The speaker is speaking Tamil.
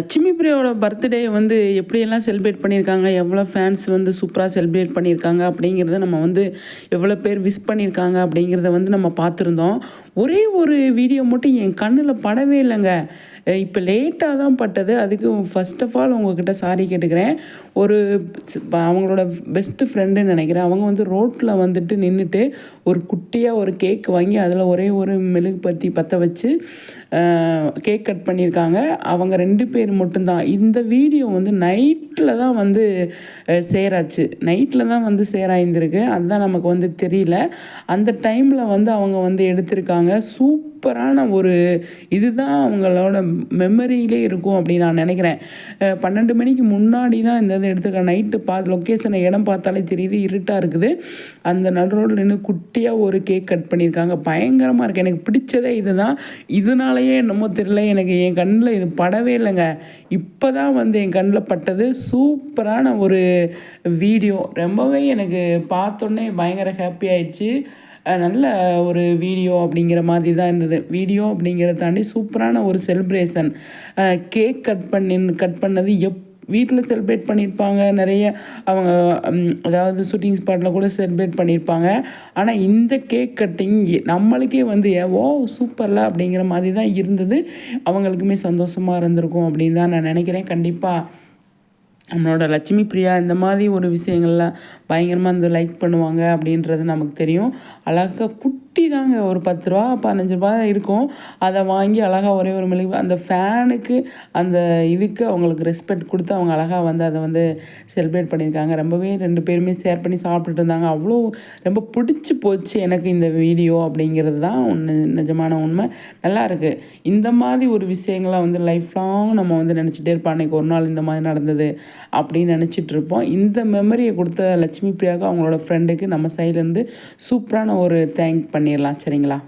லட்சுமி பிரியோட பர்த்டே வந்து எப்படியெல்லாம் செலிப்ரேட் பண்ணியிருக்காங்க எவ்வளோ ஃபேன்ஸ் வந்து சூப்பராக செலிப்ரேட் பண்ணியிருக்காங்க அப்படிங்கிறத நம்ம வந்து எவ்வளோ பேர் விஷ் பண்ணியிருக்காங்க அப்படிங்கிறத வந்து நம்ம பார்த்துருந்தோம். ஒரே ஒரு வீடியோ மட்டும் என் கண்ணில் படவே இல்லைங்க. இப்போ லேட்டாக தான் பட்டது. அதுக்கு ஃபர்ஸ்ட் ஆஃப் ஆல் உங்ககிட்ட சாரி கேட்டுக்கிறேன். ஒரு அவங்களோட பெஸ்ட்டு ஃப்ரெண்டுன்னு நினைக்கிறேன். அவங்க வந்து ரோட்டில் வந்துட்டு நின்றுட்டு ஒரு குட்டியாக ஒரு கேக் வாங்கி அதில் ஒரே ஒரு மெழுகு பற்றி பற்ற வச்சு கேக் கட் பண்ணியிருக்காங்க. அவங்க ரெண்டு பேர் மட்டும்தான். இந்த வீடியோ வந்து நைட்டில் தான் வந்து சேராச்சு. நைட்டில் தான் வந்து சேராய்ந்திருக்கு அதுதான் நமக்கு வந்து தெரியல. அந்த டைமில் வந்து அவங்க வந்து எடுத்திருக்காங்க. சூப் சூப்பரான ஒரு இதுதான் அவங்களோட மெமரியிலே இருக்கும் அப்படின்னு நான் நினைக்கிறேன். பன்னெண்டு மணிக்கு முன்னாடி தான் இந்த இது எடுத்துருக்காங்க. நைட்டு பார்த்து லொக்கேஷனை இடம் பார்த்தாலே தெரியுது இருட்டாக இருக்குது. அந்த நடு ரோட்டில் நின்று குட்டியாக ஒரு கேக் கட் பண்ணியிருக்காங்க. பயங்கரமாக இருக்குது எனக்கு பிடிச்சதே இதுதான். இதனாலேயே என்னமோ தெரியல. எனக்கு என் கண்ணில் இது படவே இல்லைங்க. இப்போ தான் வந்து என் கண்ணில் பட்டது. சூப்பரான ஒரு வீடியோ. ரொம்பவே எனக்கு பார்த்தோன்னே பயங்கர ஹாப்பி ஆயிடுச்சு. நல்ல ஒரு வீடியோ அப்படிங்கிற மாதிரி தான் இருந்தது. வீடியோ அப்படிங்கிறத தாண்டி சூப்பரான ஒரு செலிப்ரேஷன் கேக் கட் பண்ணி கட் பண்ணது எப் வீட்டில் செலிப்ரேட் பண்ணியிருப்பாங்க நிறைய அவங்க அதாவது ஷூட்டிங் ஸ்பாட்டில் கூட செலிப்ரேட் பண்ணியிருப்பாங்க ஆனால் இந்த கேக் கட்டிங் நம்மளுக்கே வந்து ஓ சூப்பரில் அப்படிங்கிற மாதிரி தான் இருந்தது. அவங்களுக்குமே சந்தோஷமாக இருந்திருக்கும் அப்படின்னு தான் நான் நினைக்கிறேன். கண்டிப்பாக நம்மளோட லட்சுமி பிரியா இந்த மாதிரி ஒரு விஷயங்கள்லாம் பயங்கரமாக வந்து லைக் பண்ணுவாங்க அப்படின்றது நமக்கு தெரியும். அழகாக குட்டி தாங்க ஒரு பத்து ரூபா பதினஞ்சு ரூபா இருக்கும். அதை வாங்கி அழகாக ஒரே ஒரு மெழுகு அந்த ஃபேனுக்கு அந்த இதுக்கு அவங்களுக்கு ரெஸ்பெக்ட் கொடுத்து அவங்க அழகாக வந்து அதை வந்து செலிப்ரேட் பண்ணியிருக்காங்க. ரொம்பவே ரெண்டு பேருமே ஷேர் பண்ணி சாப்பிட்டுட்டு இருந்தாங்க. அவ்வளோ ரொம்ப பிடிச்சி போச்சு எனக்கு இந்த வீடியோ அப்படிங்கிறது தான் ஒன்று நிஜமான உண்மை. நல்லா இருக்குது இந்த மாதிரி ஒரு விஷயங்கள்லாம் வந்து லைஃப் லாங் நம்ம வந்து நினச்சிட்டே இருப்போம். அன்றைக்கி ஒரு நாள் இந்த மாதிரி நடந்தது அப்படின்னு நினச்சிட்டு இருப்போம். இந்த மெமரியை கொடுத்த லட்சுமி பிரியாவுக்கு அவங்களோட ஃப்ரெண்டுக்கு நம்ம சைட்லேருந்து சூப்பரான ஒரு தேங்க் பண்ணிடலாம் சரிங்களா?